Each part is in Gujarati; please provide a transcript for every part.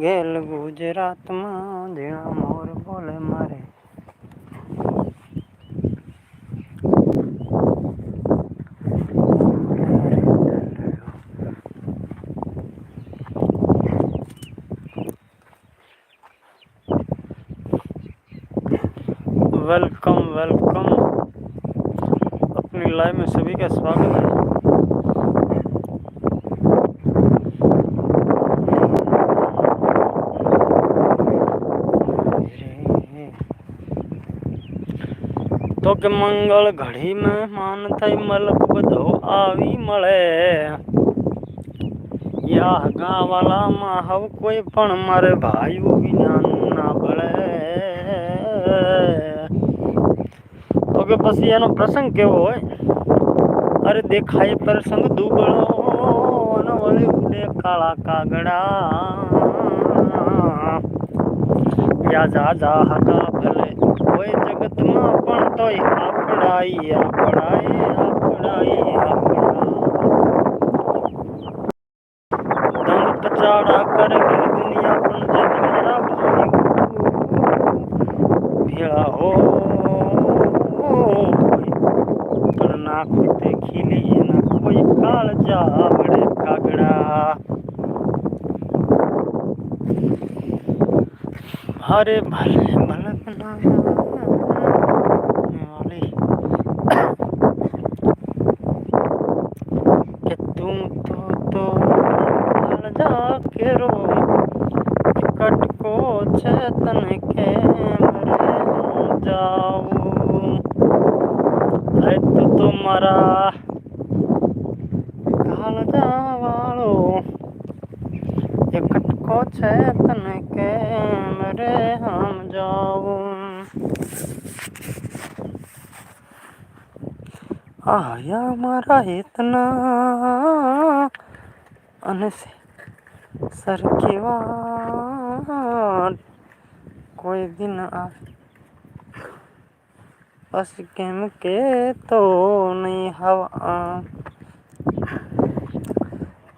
ગેલ ગુજરાતમાં ઝીણા મોર બોલે મારે. તો કે મંગળ ઘડી મહેમાન થઈ મલક બધો આવી મળે. યા હગાવાલામાં હવ કોઈ પણ મારે ભાઈઓ વિનાનું ના ભળે. તો કે પછી એનો પ્રસંગ કેવો હોય? અરે દેખાય પ્રસંગ દુબળો અને વળી ઉડે કાળા કાગડા. યા જા જા હતા ભલે કોઈ જગતમાં પણ તોય આપડાઈ આપડાઈ આપડાઈ આપડા દંગ પચાડા કરે ઘર દુનિયા પણ જે તમારા ભાઈઓ ભેળા હો પણ નાખ તે ખીલી એના કોઈ કાળજા આવડે કાગડા અરે ભલે ભલે વાલી तन के जाऊँ। तो तुम्हारा काल जावालो टिकट को चेतन के मरे हम जाऊँ। आया मारा इतना। अनसे सर की वाट कोई दिन आ। बस गेम के तो नहीं हवा।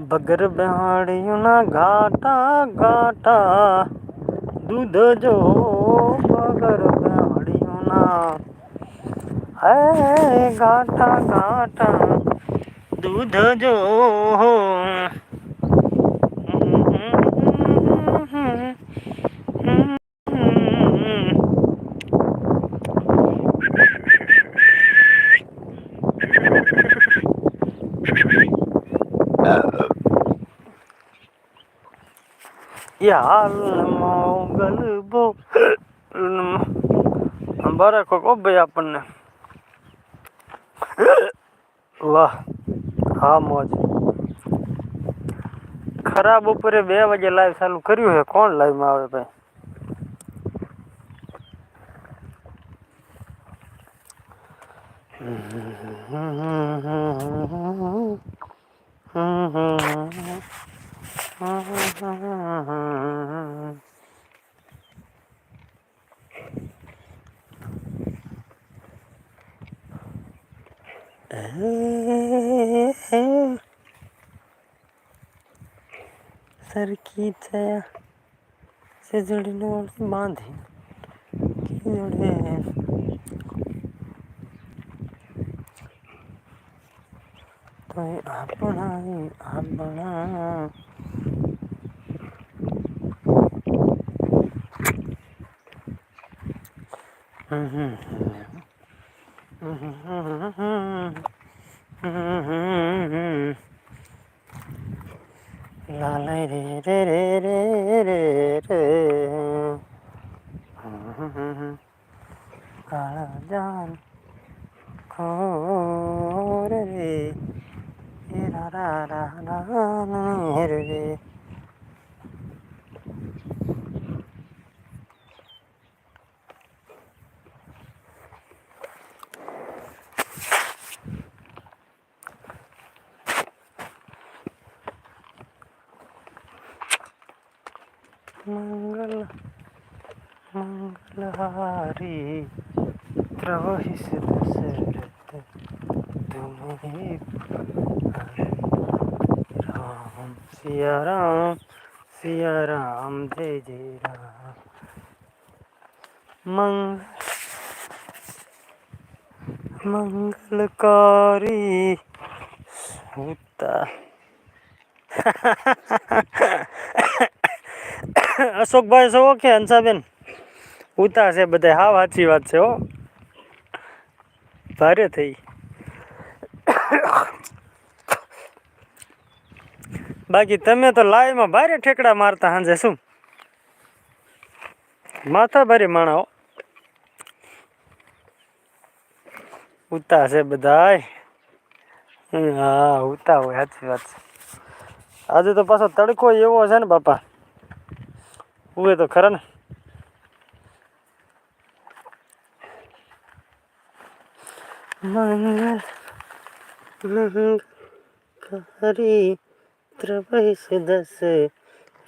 बगर बहाड़ी ना घाटा घाटा। दूध जो बगर बहाड़ी ना। है घाटा घाटा। दूध जो हो। યાર મોગલ બો. બરે કોક ભાઈ આપણને. વાહ, હા મોજ. ખરાબ બપોરે બે વાગે લાઈવ ચાલુ કર્યું છે કોણ લાઈવમાં આવે ભાઈ? सर की छाया से जुड़ने वाले बांध की जुड़े हैं तो अपना अपना हम्म हम्म हम्म हम्म da da da da मंगल, मंगलहारी त्रवहिस दशरथ ही राम। सिया राम सिया राम, जय जय राम। मंगल मंगलकारी सूता અશોકભાઈ છો કે હંસાબેન ઉતા છે બધા હા સાચી વાત છે હો ભારે થઈ બાકી તમે તો લાઈમાં ભારે ઠેકડા મારતા સાંજે શું માથા ભારે માણા હો ઉતા છે બધાય હમ, હા ઉતા હોય સાચી વાત છે આજે તો પાછો તડકો એવો છે ને બાપા उहे तो खरा ना। मंगल हरी त्रबैस दस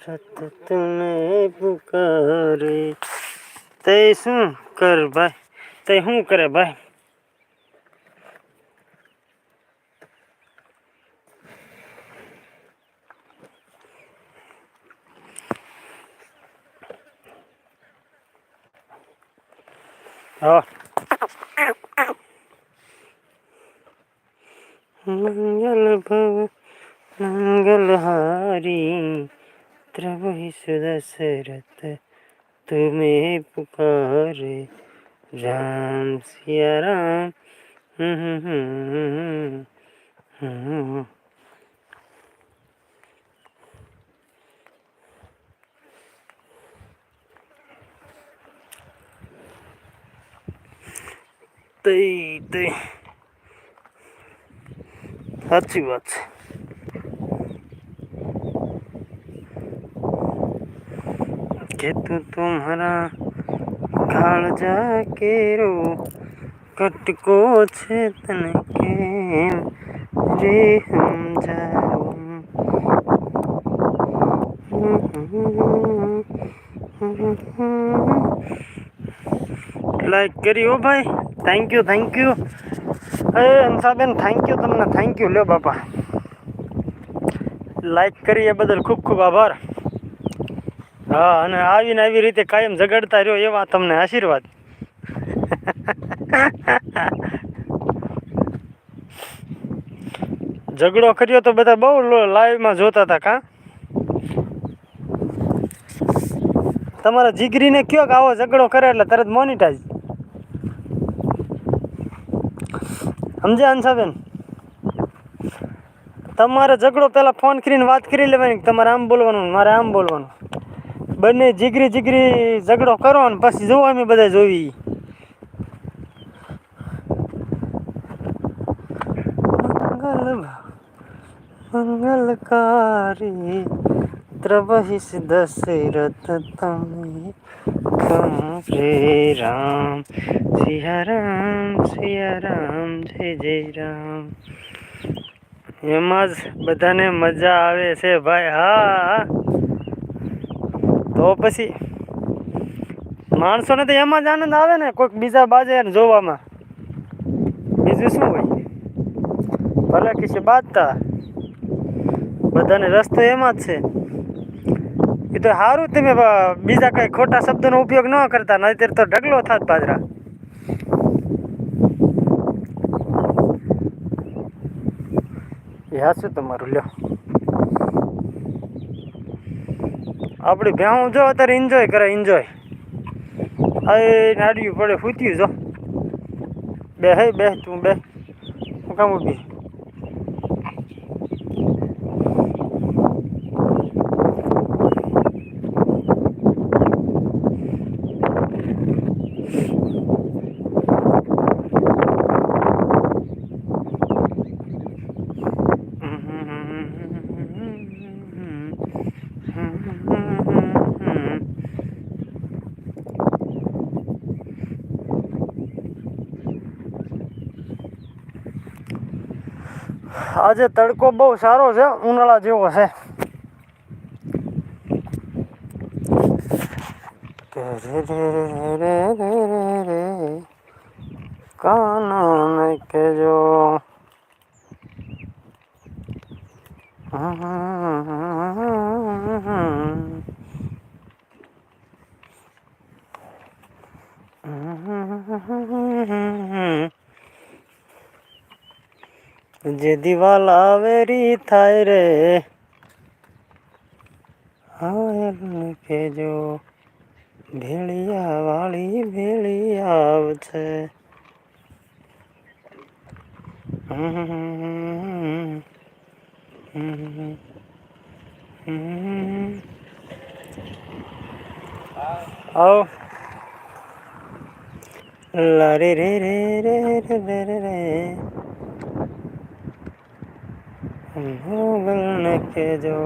रत तुम्हें पुकारे। तैसू कर भाई, तैहू करे भाई। हाँ। मंगल भव, मंगल हारी त्रवही सुदशरथ तुम्हें पुकार। राम सिया राम। हम्म हम्म हम्म हम्म।, हम्म। તઈ તઈ. સાચી વાત છે. કે તું તુમ્હારા કાળજા કેરો કટકો છે તને કેમ રે સમજાવું લાઈક કરી હો ભાઈ. થેન્ક યુ થેન્ક યુ એ હંસાબેન થેન્ક યુ તમને થેન્ક યુ લ્યો બાપા. લાઈક કરી એ બદલ ખૂબ ખૂબ આભાર. હા, અને આવીને આવી રીતે કાયમ જગાડતા રહ્યો એવા તમને આશીર્વાદ. ઝઘડો કર્યો તો બધા બહુ લાઈવમાં જોતા હતા કા? તમારા જીગરીને કયો આવો ઝઘડો કરે એટલે તરત મોનિટાઈઝ સમજ્યા અંશાબેન તમારે ઝઘડો પહેલાં ફોન કરીને વાત કરી લેવાની તમારે આમ બોલવાનું મારે આમ બોલવાનું. બંને જીગરી જીગરી ઝઘડો કરો ને પછી જોવો અમે બધા જોવી. મંગલ મંગલકારી ત્રવહિસ દશરથ તમે કમ રામ સિયા રામ સિયા રામ જય જય રામ એમાં જ બધાને મજા આવે છે ભાઈ હા તો પછી માણસોને તો એમાં જ આનંદ આવે ને કોઈક બીજા બાજે ને જોવામાં બીજું શું હોય ભલે કિસે બાજતા બધાને રસ્તો એમાં જ છે એ તો સારું તમે બ- બીજા કઈ ખોટા શબ્દોનો ઉપયોગ ન કરતા નહીતર તો ઢગલો થાત પાદરા એ હાચું તમારું, લ્યો. આપણી ભેહું જો, અત્યારે એન્જોય કરે એન્જોય આ નાડ્યું પડે ફૂત્યું જો. બે હે, બે, તું બે. હું કામ ઊભી. आज तड़को बहु सारो से उनाला जो है रे हम्म જે દિવાલ આવેરી થાય રે. હા કેજો ભેળિયા વાળી ભેળી આવશે હમ લારે રે રે રે રે રે રે. भूगल के जो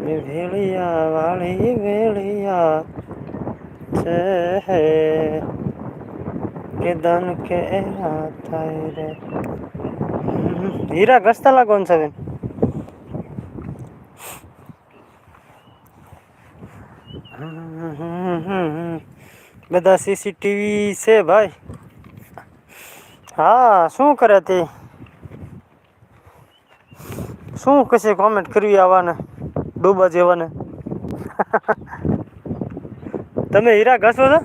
भेड़िया वाली भेड़िया है के दन के हाथा रे। हीरा गस्ता ला कौन सा बेन બધા सीसीटीवी से भाई। हाँ शू करे थे? શું કશે કોમેન્ટ કરવી આવાને ડૂબા જેવાને. તમે હીરા ઘસો છો?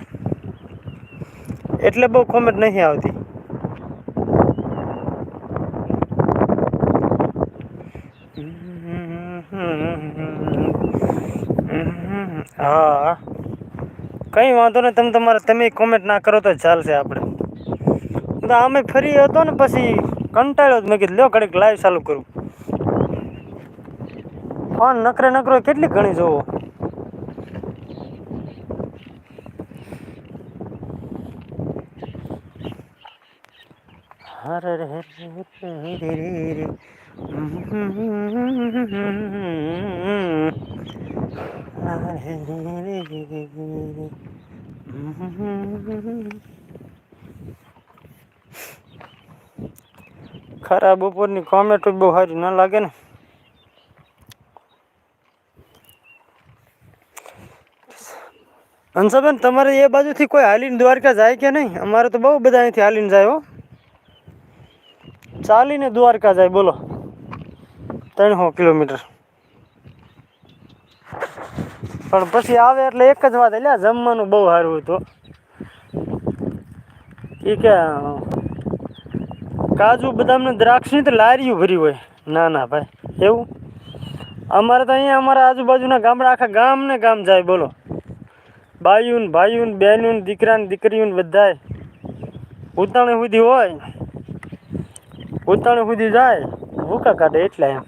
એટલે બહુ કોમેન્ટ નહીં આવતી. હા. કંઈ વાંધો નહીં, તમે તમારે, તમે કોમેન્ટ ના કરો તો ચાલશે આપણે. તો અમે ફરી હતો ને પછી કંટાળ્યો મેં કીધું, લ્યો ઘડીક લાઈવ ચાલુ કરું. પણ નકરે નકરો કેટલી ઘણી જોવો ખરા બપોરની કોમેન્ટ બહુ સારી ના લાગે ને હંસાબેન તમારે એ બાજુથી કોઈ હાલીને દ્વારકા જાય કે નહીં? અમારે તો બહુ બધા અહીંથી હાલીને જાય હો. ચાલીને દ્વારકા જાય, બોલો. ત્રણસો કિલોમીટર. પણ પછી આવે એટલે એક જ વાત, એટલે જમવાનું બહુ સારું હતું. એ કે, કાજુ બદામને દ્રાક્ષની તો લારીઓ ભરી હોય. ના ના ભાઈ, એવું? અમારે તો અહીંયા અમારા આજુબાજુના ગામડા, આખા ગામ ને ગામ જાય, બોલો. બાયુન ભાઈયુન બહેનુન દીકરા ને દીકરીઓને બધાય ઉતાણે સુધી હોય ઉતાણે સુધી જાય ભૂકા કાઢે એટલે એમ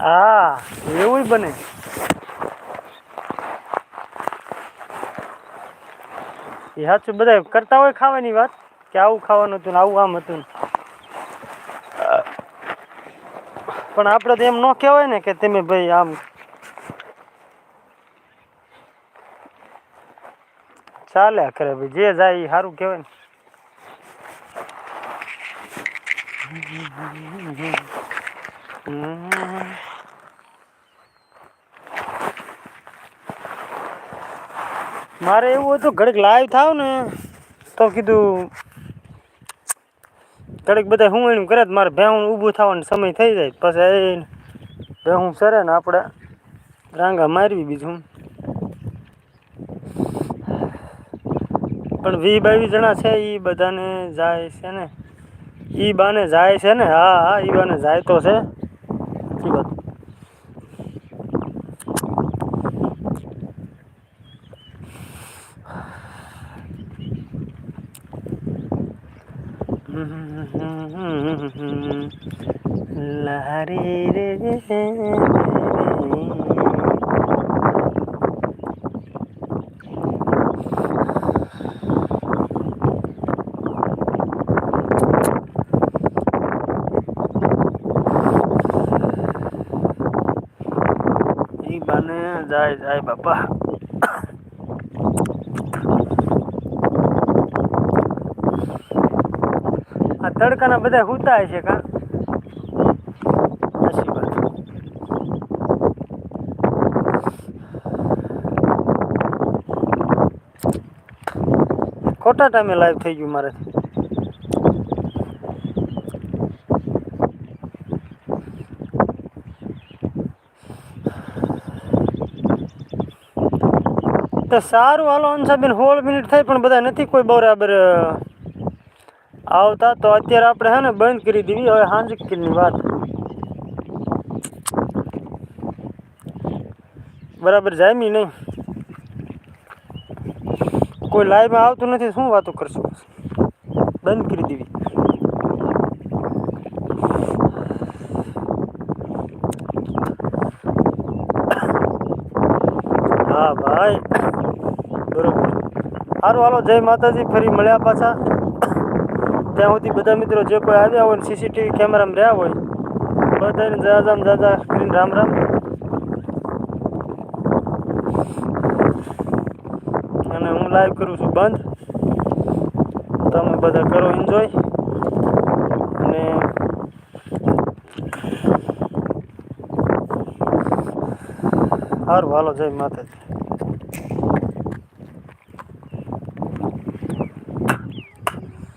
હા એવું બને એ સાચું બધા કરતા હોય ખાવાની વાત કે આવું ખાવાનું હતું ને આવું આમ હતું. પણ આપણે તો એમ ન કહેવાય ને કે તમે ભાઈ આમ ચાલ્યા કરે ભાઈ, જે જાય એ સારું કહેવાય ને મારે એવું હતું ઘડીક લાઈવ થાવ ને, તો કીધું ઘડીક બધા હું એનું કરે મારે ભેહું ઊભું થવાનો સમય થઈ જાય પછી એ ભેહું સરે ને આપણે રાંગા મારવી બીજું. પણ વી બાવીસ જણા છે એ બધાને જાય છે ને. એ બાને જાય છે ને? હા હા એ બાને જાય તો છે. লাহারে রে આ તડકાના બધા હુતા હશે કા? ખોટા ટાઈમે લાઈવ થઈ ગયું મારે. તો સારું. હાલો અંશાબેન સોળ મિનિટ થઈ પણ બધા નથી કોઈ બરાબર આવતા તો અત્યારે આપણે હે ને બંધ કરી દેવી હવે હાંજકીની વાત. બરાબર જામી નહીં. કોઈ લાઈવમાં આવતું નથી, શું વાતો કરશો? બંધ કરી દેવી હા ભાઈ. બરોબર. સારું હાલો, જય માતાજી. ફરી મળ્યા પાછા. ત્યાં સુધી બધા મિત્રો જે કોઈ આવ્યા હોય સીસીટીવી કેમેરામાં રહ્યા હોય, બધાને જાજામ જાજા કરીને રામ રામ. અને હું લાઈવ કરું છું બંધ. તમે બધા કરો એન્જોય અને સારું હાલો, જય માતાજી.